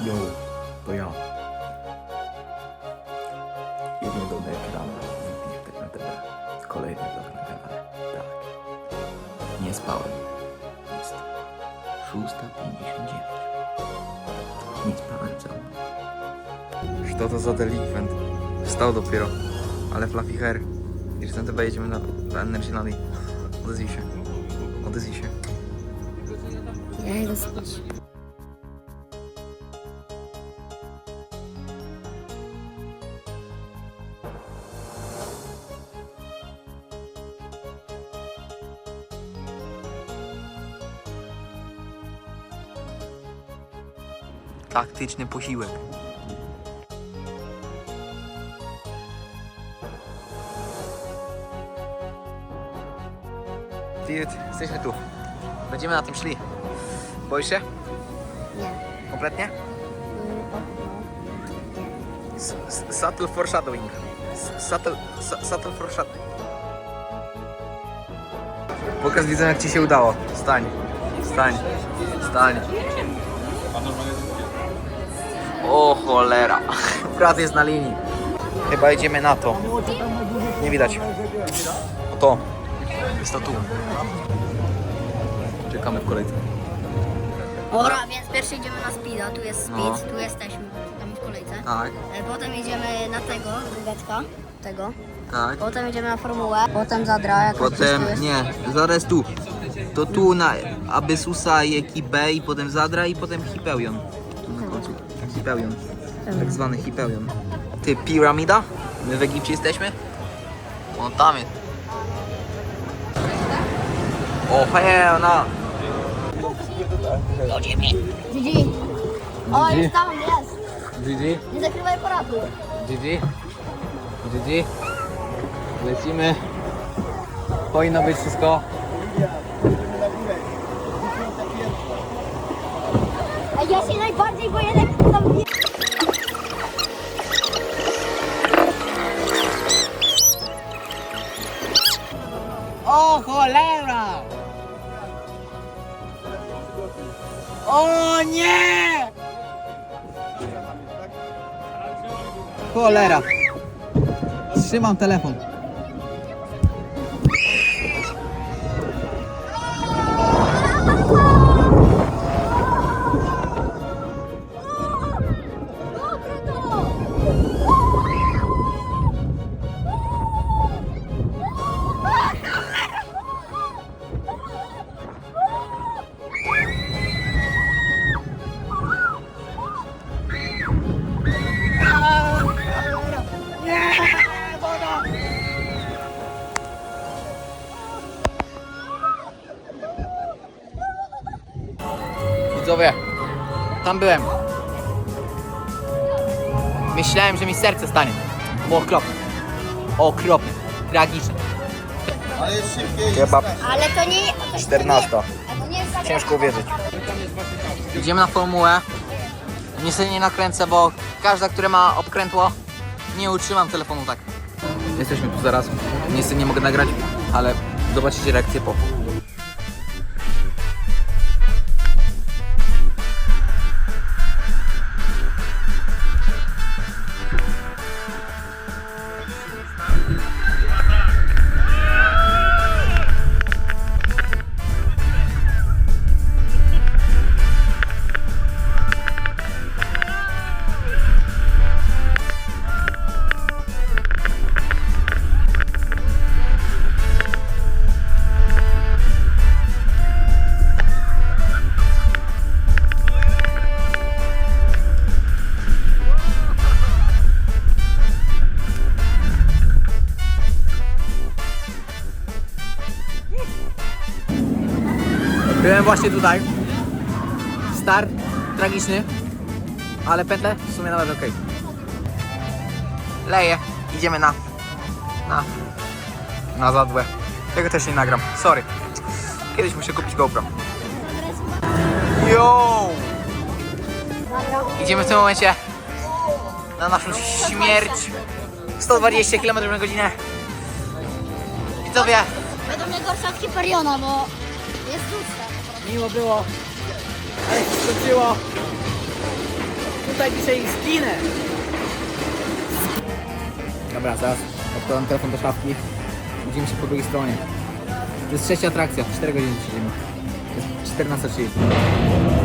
Jo, to ja. Jedziemy do ekranu. Tak na TV. Kolejny vlog na kanale. Tak. Nie spałem. Jest 6.59. Nie spałem mną. Co to za delikwent? Wstał dopiero. Ale fluffy hair. I że chyba jedziemy na, na Energy Nally. Odezwij się. Odezwij się. Ja idę spać. Taktyczny posiłek. Dude, jesteśmy tu. Będziemy na tym szli. Boisz się? Nie. Kompletnie? S- s- Subtle foreshadowing. S- Subtle, su- subtle foreshadowing. Pokaż widzom jak ci się udało. Stań. Stań. Stań. O cholera. Brat jest na linii. Chyba jedziemy na to. Nie widać. O to. Jest to tu. Czekamy w kolejce. Dobra, więc pierwszy idziemy na speeda, tu jest speed, No. tu jesteśmy, tam w kolejce. Tak, E, Potem jedziemy na tego, drugaczka, tego. tak. Potem jedziemy na formułę, potem zadra, jak Potem, nie, zaraz tu. To tu na Abysusa i ekipę i potem Zadra i potem Hipełjon. Tu na końcu. Hipełjon. Tak zwany Hipełjon. Ty, piramida? My w Egipcie jesteśmy? On tam jest. O, hell no. GG. O, jest tam, jest. GG, Nie zakrywaj aparatu. GG, GG. Lecimy. Powinno być wszystko. A ja się najbardziej boję, tam O cholera! O nie! Cholera! Trzymam telefon. Widzowie, tam byłem. Myślałem, że mi serce stanie. Było okropne. Okropne. Tragiczne. Kebab Ale to nie... 14. To nie jest zagrywka. Ciężko uwierzyć. Idziemy na formułę. Niestety nie nakręcę, bo każda, która ma obkrętło, nie utrzymam telefonu tak. Jesteśmy tu zaraz. Niestety nie mogę nagrać, ale zobaczycie reakcję po. Byłem właśnie tutaj. Start tragiczny, ale pętle w sumie nawet okej. Leję, idziemy na. na. na zadłę. Tego też nie nagram, sorry. Kiedyś muszę kupić GoPro. Yo! Idziemy w tym momencie na naszą śmierć. 120 km na godzinę. Widzowie, Będą mnie gorsze od Hyperiona, bo jest tłusta. Miło było, ale się skończyło. tutaj dzisiaj zginę! Dobra, zaraz odkładam telefon do szafki. Widzimy się po drugiej stronie. To jest trzecia atrakcja, 4 godziny siedzimy. To jest 14.30.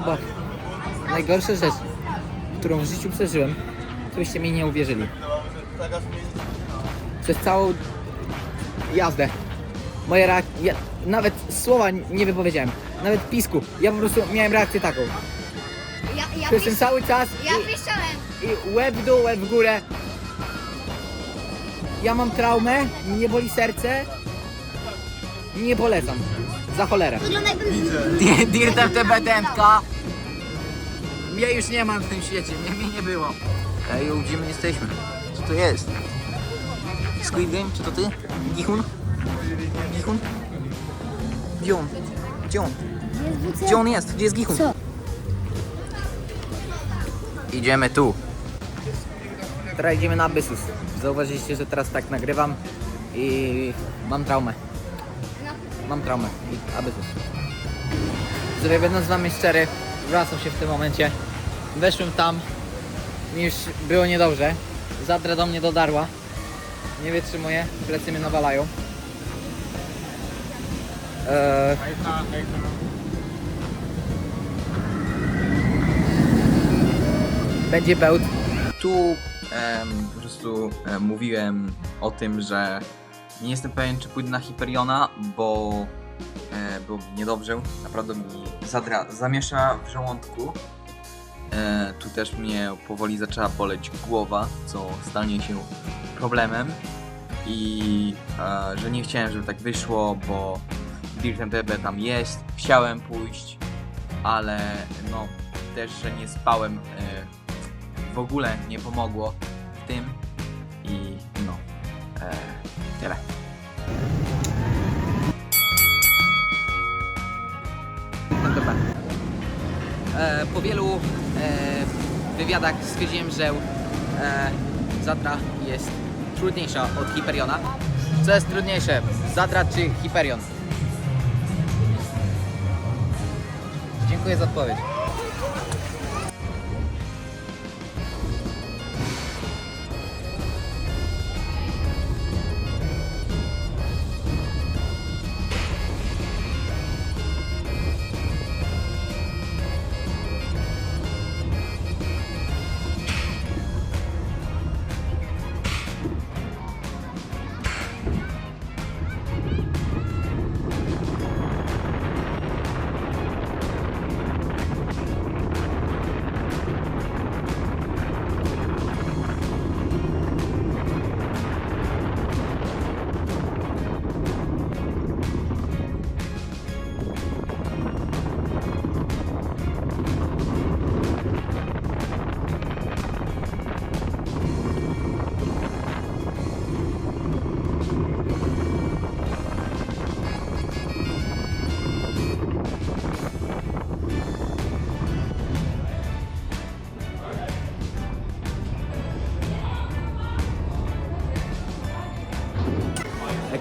to najgorsza rzecz, którą w życiu przeżyłem, to byście mi nie uwierzyli. Przez całą jazdę. Moja reakcja, ja nawet słowa nie wypowiedziałem, nawet pisku. Ja po prostu miałem reakcję taką. Ja, ja, Przez ten pisz, cały czas ja i, piszczałem. i łeb w dół, łeb w górę. Ja mam traumę, mnie boli serce. Nie polecam. Za cholerę. Wygląda jakbym... Dirtem TBTNK. Mnie już nie ma w tym świecie, mnie, mnie nie było. Ej, gdzie my jesteśmy? Co to jest? Squid Game? Czy to ty? Gichun? Gichun? Gdzie on? Gdzie on? Gdzie on jest? Gdzie jest Gichun? Co? Idziemy tu. Teraz idziemy na Abyssus. Zauważyliście, że teraz tak nagrywam i mam traumę. Mam traumę i Abyssus. Sobie będąc z wami szczery, wracam się w tym momencie. Weszłem tam, mi już było niedobrze. Zadra do mnie dodarła. Nie wytrzymuję, plecy mnie nawalają. Eee, będzie bełt. Tu em, po prostu em, mówiłem o tym, że nie jestem pewien, czy pójdę na Hyperiona, bo e, mi niedobrze. Naprawdę mi zadra zamiesza w żołądku. E, tu też mnie powoli zaczęła boleć głowa, co stanie się problemem. I e, że nie chciałem, żeby tak wyszło, bo Dirtem TB tam jest. Chciałem pójść, ale no też, że nie spałem. E, w ogóle nie pomogło w tym i no e, tyle. E, po wielu e, wywiadach stwierdziłem, że e, Zadra jest trudniejsza od Hyperiona. Co jest trudniejsze, Zadra czy Hyperion? Dziękuję za odpowiedź.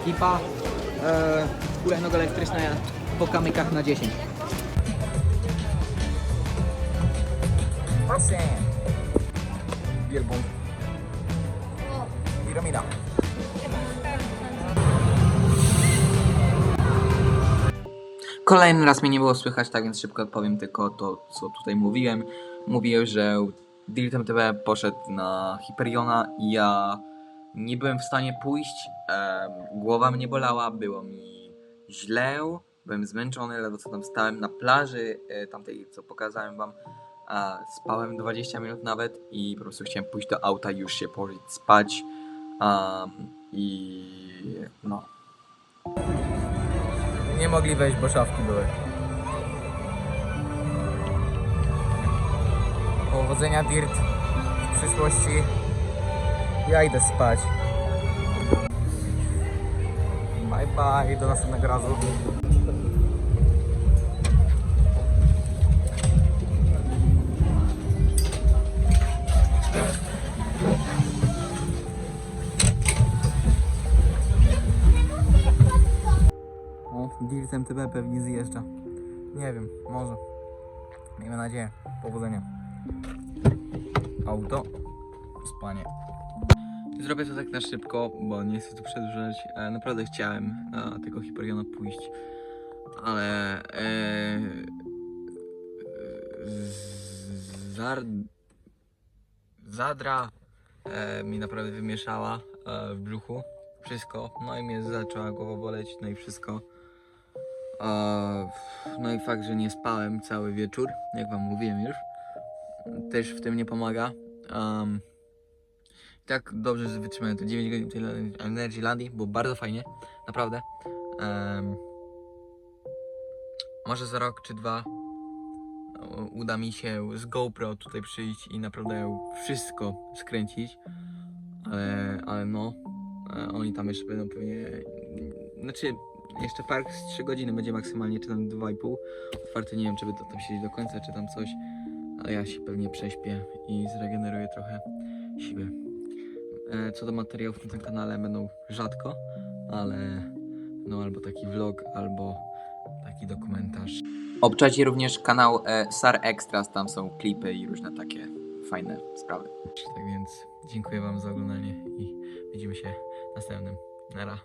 Ekipa. E, hulajnoga elektryczna po kamykach na 10. Proszę. Wielbłąd. Piramida. Kolejny raz mnie nie było słychać, tak więc szybko odpowiem tylko to, co tutaj mówiłem. Mówiłem, że Dirtem TV poszedł na Hyperiona i ja nie byłem w stanie pójść. em, głowa mnie bolała, było mi źle, byłem zmęczony, ledwo co tam stałem na plaży, e, tamtej co pokazałem wam. A spałem 20 minut nawet i po prostu chciałem pójść do auta już się położyć spać. I no. Nie mogli wejść, bo szafki były. Powodzenia Dirt w przyszłości. Ja idę spać. Bye bye, do następnego razu. O, Dirt MTB pewnie zjeżdża. Nie wiem, może. Miejmy nadzieję. Powodzenia. Auto. Spanie. Zrobię to tak na szybko, bo nie chcę tu przedłużać. E, naprawdę chciałem na tego Hyperiona pójść, ale e, zar, zadra e, mi naprawdę wymieszała e, w brzuchu wszystko. No i mnie zaczęła głowa boleć, no i wszystko. E, no i fakt, że nie spałem cały wieczór, jak wam mówiłem już, też w tym nie pomaga. Em, tak dobrze, że wytrzymałem te 9 godzin tej Energy Landii, było bardzo fajnie, naprawdę. Em, może za rok czy dwa uda mi się z GoPro tutaj przyjść i naprawdę wszystko skręcić, ale, ale no, e, oni tam jeszcze będą pewnie, znaczy jeszcze park z 3 godziny będzie maksymalnie, czy tam 2,5 otwarty, nie wiem czy będę tam siedzieć do końca, czy tam coś, ale ja się pewnie prześpię i zregeneruję trochę siły. E, Co do materiałów na tym kanale będą rzadko, ale no albo taki vlog, albo taki dokumentarz. Obczajcie również kanał e, Sar Extras, tam są klipy i różne takie fajne sprawy. Tak więc dziękuję wam za oglądanie i widzimy się następnym. Nara.